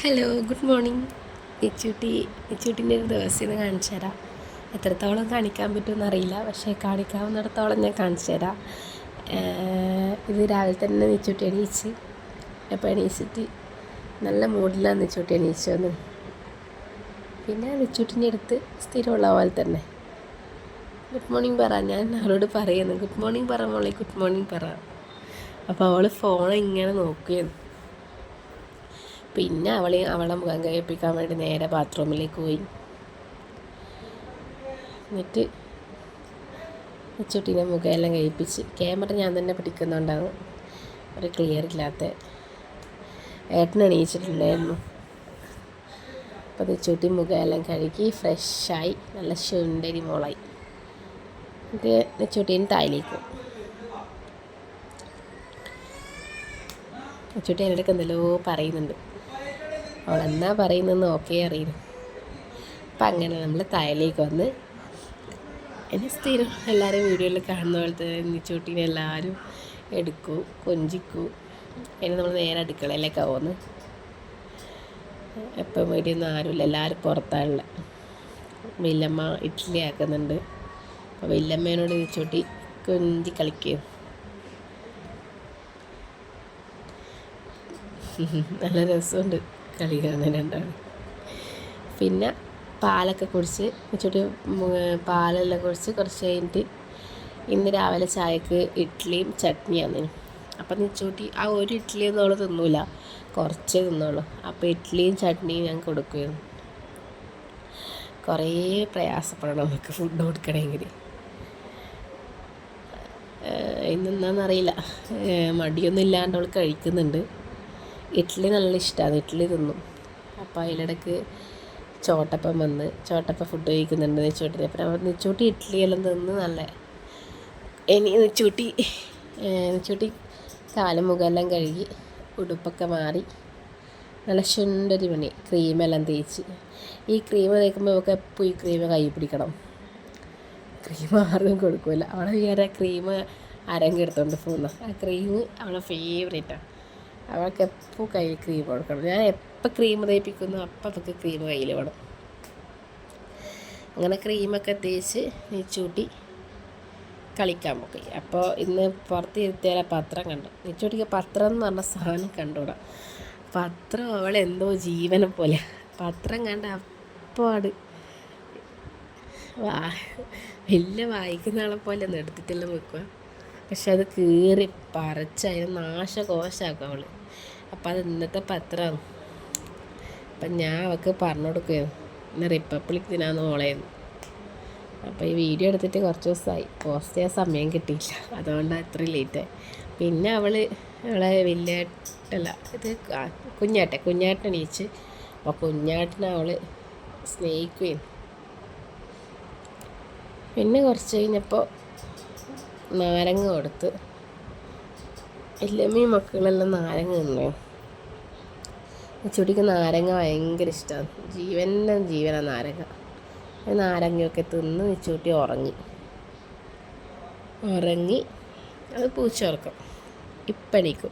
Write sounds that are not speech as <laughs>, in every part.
Hello good morning Ichootti ഇച്ചൂട്ടിന്റെ ഒരു ദിവസം ഇന്ന് കാണിച്ചു തരാം. എത്രത്തോളം കാണിക്കാൻ പറ്റുമെന്ന് അറിയില്ല പക്ഷേ കാണിക്കാവുന്നിടത്തോളം ഞാൻ കാണിച്ചു തരാം. ഇത് രാവിലെ തന്നെ നിച്ചൂട്ടി എണീച്ച് അപ്പോൾ എണീച്ചിട്ട് നല്ല മൂഡിലാണ് നിച്ചൂട്ടി എണീച്ചു വന്നു പിന്നെ നിച്ചൂട്ടിന്റെ അടുത്ത് സ്ഥിരമുള്ള പോലെ തന്നെ. ഗുഡ് മോർണിംഗ് പറ ഞാൻ അവളോട് പറയുന്നു. ഗുഡ് മോർണിംഗ് പറ മോളെ ഗുഡ് മോർണിംഗ് പറ. അപ്പോൾ അവൾ ഫോൺ ഇങ്ങനെ നോക്കുകയാണ്. പിന്നെ അവൾ അവളെ മുഖം കഴിപ്പിക്കാൻ വേണ്ടി നേരെ ബാത്റൂമിലേക്ക് പോയി. എന്നിട്ട് ചുട്ടീനെ മുഖമെല്ലാം കഴിപ്പിച്ച് ക്യാമറ ഞാൻ തന്നെ പിടിക്കുന്നുണ്ടാകും ഒരു ക്ലിയർ ഇല്ലാത്ത ഏട്ടൻ എണീച്ചിട്ടുണ്ടായിരുന്നു. അപ്പോൾ ചുട്ടി മുഖമെല്ലാം കഴുകി ഫ്രഷായി നല്ല ശുണ്ടരി മോളായി. എന്നിട്ട് ചുട്ടീന് തായിലേക്ക് ചുട്ടി എന്റെ എന്തെല്ലോ പറയുന്നുണ്ട്. അവൾ എന്നാ പറയുന്നതെന്ന് ഓക്കെ അറിയുന്നു അപ്പം അങ്ങനെ നമ്മൾ തായലേക്ക് വന്ന് എന്നെ സ്ഥിരം എല്ലാവരും വീഡിയോയിൽ കാണുന്ന പോലെ തന്നെ നിച്ചൂട്ടീനെ എല്ലാവരും എടുക്കൂ കൊഞ്ചിക്കൂ. അതിന് നമ്മൾ നേരെ അടുക്കളയിലേക്ക് പോകുന്നു. എപ്പം വീടിയൊന്നും ആരുമില്ല എല്ലാവരും പുറത്താണുള്ള. വില്ലമ്മ ഇഡ്ഡലി ആക്കുന്നുണ്ട്. അപ്പോൾ വില്ലമ്മേനോട് നിച്ചോട്ടി കൊഞ്ചി കളിക്കുകയും <laughs> നല്ല രസമുണ്ട്. കളി കാണലുണ്ടാവും പിന്നെ പാലൊക്കെ കുടിച്ച് ഇച്ചിരി പാലെല്ലാം കുടിച്ച് കുറച്ച് കഴിഞ്ഞിട്ട് ഇന്ന് രാവിലെ ചായക്ക് ഇഡ്ഡലിയും ചട്നിയാണ്. അപ്പം നിച്ചോട്ടി ആ ഒരു ഇഡ്ഡലിയൊന്നും അവൾ തിന്നൂല. കുറച്ചേ തിന്നുള്ളൂ അപ്പോൾ ഇഡ്ഡലിയും ചട്നിയും ഞാൻ കൊടുക്കുമായിരുന്നു കുറേ പ്രയാസപ്പെടണം നമുക്ക് ഫുഡ് കൊടുക്കണമെങ്കിൽ ഇന്നെന്താണെന്നറിയില്ല മടിയൊന്നും ഇല്ലാണ്ട് അവൾ കഴിക്കുന്നുണ്ട്. ഇഡ്ഡലി നല്ല ഇഷ്ടമാണ് ഇഡ്ഡലി തിന്നും. അപ്പോൾ അതിലിടക്ക് ചോട്ടപ്പം വന്ന് ചോട്ടപ്പം ഫുഡ് കഴിക്കുന്നുണ്ട് നെച്ചോട്ടി അപ്പം നെച്ചൂട്ടി ഇഡ്ഡലി എല്ലാം തിന്ന് നല്ല ഇനി നെച്ചൂട്ടി നെച്ചൂട്ടി കാലും മുഖമെല്ലാം കഴുകി ഉടുപ്പൊക്കെ മാറി നല്ല ശുണ്ടൊരു മണി ക്രീമെല്ലാം തേച്ച്. ഈ ക്രീം തേക്കുമ്പോൾ നമുക്ക് എപ്പോൾ ഈ ക്രീം കൈ പിടിക്കണം? ക്രീം ആർക്കും കൊടുക്കില്ല അവളെ വിചാരം ക്രീം അരങ്ങെടുത്തോണ്ട് പോകുന്ന. ആ ക്രീം അവളെ ഫേവറേറ്റാണ് അവൾക്ക് എപ്പോൾ കയ്യിൽ ക്രീം കൊടുക്കണം? ഞാൻ എപ്പോൾ ക്രീം തേപ്പിക്കുന്നു അപ്പം അവൾക്ക് ക്രീം കയ്യിൽ വേണം അങ്ങനെ ക്രീമൊക്കെ തേച്ച് നെച്ചൂട്ടി കളിക്കാൻ പോയി അപ്പോൾ ഇന്ന് പുറത്ത് ഇരുത്തിയാലെ പത്രം കണ്ടു. നെച്ചൂട്ടിക്ക് പത്രം എന്ന് പറഞ്ഞ സാധനം കണ്ടുകൂടാ. പത്രം അവളെന്തോ ജീവനെ പോലെ. പത്രം കണ്ട അപ്പാട്. വാ വലിയ വായിക്കുന്ന ആളെ പോലെ ഒന്നും എടുത്തിട്ടെല്ലാം വെക്കുക പക്ഷെ അത് കീറി പറിച്ച് അതിന് നാശകോശാക്കും അവൾ അപ്പം അത് ഇന്നത്തെ പത്രമാണ് അപ്പം ഞാൻ അവൾക്ക് പറഞ്ഞു കൊടുക്കുകയാണ്. ഇന്ന് റിപ്പബ്ലിക് ദിനാന്ന് മോളേന്ന് അപ്പോൾ ഈ വീഡിയോ എടുത്തിട്ട് കുറച്ച് ദിവസമായി. പോസ്റ്റ് ചെയ്യാൻ സമയം കിട്ടിയില്ല. അതുകൊണ്ടാണ് അത്രയും ലേറ്റായി പിന്നെ അവൾ അവളെ വലിയേട്ടല്ല ഇത് കുഞ്ഞാട്ടെ കുഞ്ഞാട്ടൻ എണീച്ച്. അപ്പോൾ കുഞ്ഞാട്ടിനെ അവൾ സ്നേഹിക്കുകയും പിന്നെ കുറച്ച് കഴിഞ്ഞപ്പോൾ നാരങ്ങ കൊടുത്ത് ഈ മക്കളെല്ലാം നാരങ്ങ തിന്നു. ചുടിക്ക് നാരങ്ങ ഭയങ്കര ഇഷ്ടമാണ് ജീവന്റെ ജീവന നാരങ്ങ. നാരങ്ങയൊക്കെ തിന്ന് നിച്ചൂട്ടി ഉറങ്ങി. ഉറങ്ങി അത് പൂച്ച ഉറക്കം. ഇപ്പണീക്കും.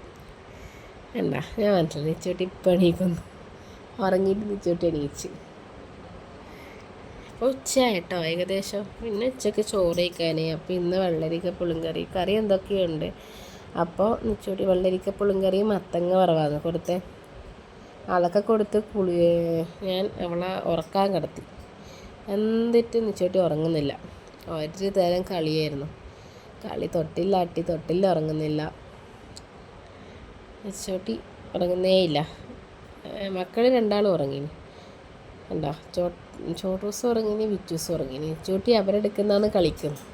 എന്താ ഞാൻ മനസ്സിലായി നിച്ചൂട്ടി ഇപ്പണീക്കുന്നു. ഉറങ്ങിയിട്ട് നിച്ചൂട്ടി എണീച്ച്. ഉച്ചയായിട്ടോ ഏകദേശം. പിന്നെ ഉച്ചയ്ക്ക് ചോറ് കഴിക്കാനേ അപ്പോൾ ഇന്ന് വെള്ളരിക്ക പുളിങ്കറി കറി എന്തൊക്കെയുണ്ട്? അപ്പോൾ നിച്ചോടി വെള്ളരിക്ക പുളിങ്കറിയും മത്തങ്ങ വറവാന്ന് കൊടുത്തേ. അതൊക്കെ കൊടുത്ത് കുളി ഞാൻ അവളെ ഉറക്കാൻ കിടത്തി. എന്നിട്ട് നിച്ചോട്ടി ഉറങ്ങുന്നില്ല. ഒരു തരം കളിയായിരുന്നു. കളി തൊട്ടില്ലാട്ടി തൊട്ടില്ല ഉറങ്ങുന്നില്ല. നിച്ചോട്ടി ഉറങ്ങുന്നേയില്ല. മക്കൾ രണ്ടാളും ഉറങ്ങിനി. എന്താ ചോ ചോട്ടൂസ് ഉറങ്ങിനി വിറ്റൂസ് ഉറങ്ങിനി ചൂട്ടി അവരെടുക്കുന്നതാണ് കളിക്കുന്നത്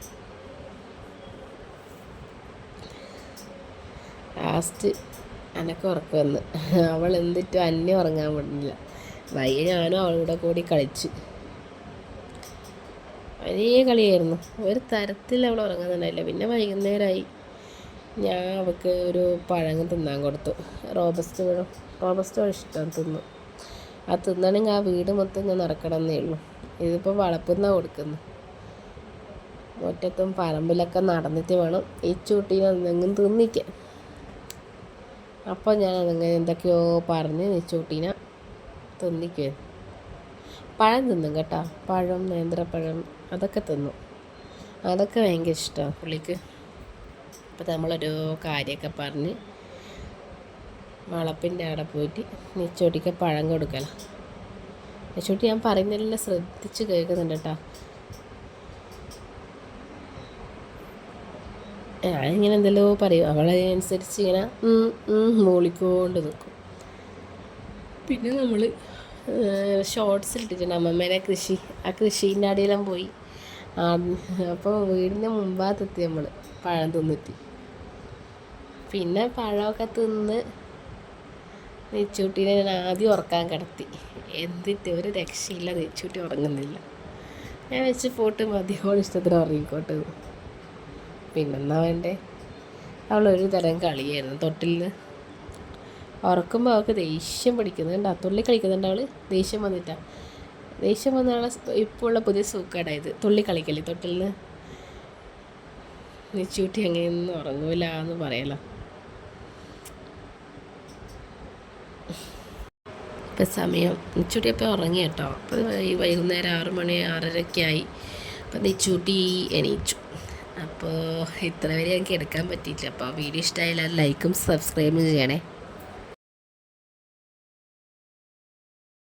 ലാസ്റ്റ് എനക്ക് ഉറക്കം വന്ന്. അവൾ എന്തിട്ടും അന്നെ ഉറങ്ങാൻ പറ്റില്ല വൈകി ഞാനും അവളുടെ കൂടി കളിച്ച്. വലിയ കളിയായിരുന്നു. ഒരു തരത്തിൽ അവൾ ഉറങ്ങുന്നുണ്ടായില്ല. പിന്നെ വൈകുന്നേരമായി ഞാൻ അവൾക്ക് ഒരു പഴങ്ങ് തിന്നാൻ കൊടുത്തു. റോബസ്റ്റ് റോബസ്റ്റ് ഇഷ്ടം തിന്നു. ആ തിന്നണമെങ്കിൽ ആ വീട് മൊത്തം ഞാൻ എന്നേ ഉള്ളൂ. ഇതിപ്പോൾ വളപ്പുന്നാണ് കൊടുക്കുന്നു. മുറ്റത്തും പറമ്പിലൊക്കെ നടന്നിട്ട് വേണം ഈ ചൂട്ടീനെ എന്തെങ്കിലും തിന്നിക്കാൻ. അപ്പോൾ ഞാൻ അതെങ്ങനെ എന്തൊക്കെയോ പറഞ്ഞ് നെച്ചൂട്ടീനെ തിന്നിക്കേ പഴം തിന്നും കേട്ടോ. പഴം നേന്ത്രപ്പഴം അതൊക്കെ തിന്നും. അതൊക്കെ ഭയങ്കര ഇഷ്ടമാണ് പുള്ളിക്ക്. അപ്പോൾ നമ്മളൊരു കാര്യമൊക്കെ പറഞ്ഞ് വളപ്പിന്റെ അവിടെ പോയിട്ട് നെച്ചോട്ടിക്ക് പഴം കൊടുക്കണം. നെച്ചോട്ടി ഞാൻ പറയുന്നതെല്ലാം ശ്രദ്ധിച്ച് കേൾക്കുന്നുണ്ട് കേട്ടോ. ഞാനിങ്ങനെ എന്തെല്ലോ പറയും. അവളെ അനുസരിച്ച് ഇങ്ങനെ മൂളിക്കൊണ്ട് നിൽക്കും പിന്നെ നമ്മൾ ഷോർട്സ് ഇട്ടിട്ടുണ്ട് അമ്മമ്മേനെ കൃഷി. ആ കൃഷീന്റെ അടിയെല്ലാം പോയി. അപ്പോൾ വീടിന്റെ മുമ്പാത്തെത്തി നമ്മൾ പഴം തിന്നിട്ട്. പിന്നെ പഴമൊക്കെ തിന്ന് നെച്ചൂട്ടീനെ ഞാൻ ആദ്യം ഉറക്കാൻ കിടത്തി. എന്നിട്ട് ഒരു രക്ഷയില്ല നെച്ചൂട്ടി ഉറങ്ങുന്നില്ല. ഞാൻ വെച്ച് പോട്ട് മതിയോട് ഇഷ്ടത്തിന് ഉറങ്ങിക്കോട്ടെ. പിന്നെന്നാ വേണ്ടേ? അവളൊരു തരം കളിയായിരുന്നു തൊട്ടിൽ നിന്ന് ഉറക്കുമ്പോൾ അവൾക്ക് ദേഷ്യം പിടിക്കുന്നുണ്ട് തുള്ളി കളിക്കുന്നുണ്ട് അവൾ ദേഷ്യം വന്നിട്ടാ. ദേഷ്യം വന്ന ആളെ ഇപ്പോൾ ഉള്ള പുതിയ സൂക്കേടായത് തുള്ളി കളിക്കല്ലേ തൊട്ടിൽ നിന്ന് നിച്ചൂട്ടി അങ്ങനെയൊന്നും ഉറങ്ങൂല എന്ന് പറയല. ഇപ്പം സമയം നിച്ചൂട്ടി അപ്പോൾ ഉറങ്ങി കേട്ടോ. അപ്പോൾ ഈ വൈകുന്നേരം ആറ് മണി ആറരയ്ക്ക് ആയി. അപ്പം നിച്ചൂട്ടി എണീച്ചു. അപ്പോൾ ഇത്ര വരെ എനിക്ക് എടുക്കാൻ പറ്റിയില്ല അപ്പോൾ വീഡിയോ ഇഷ്ടമായാലും ലൈക്കും സബ്സ്ക്രൈബും ചെയ്യണേ.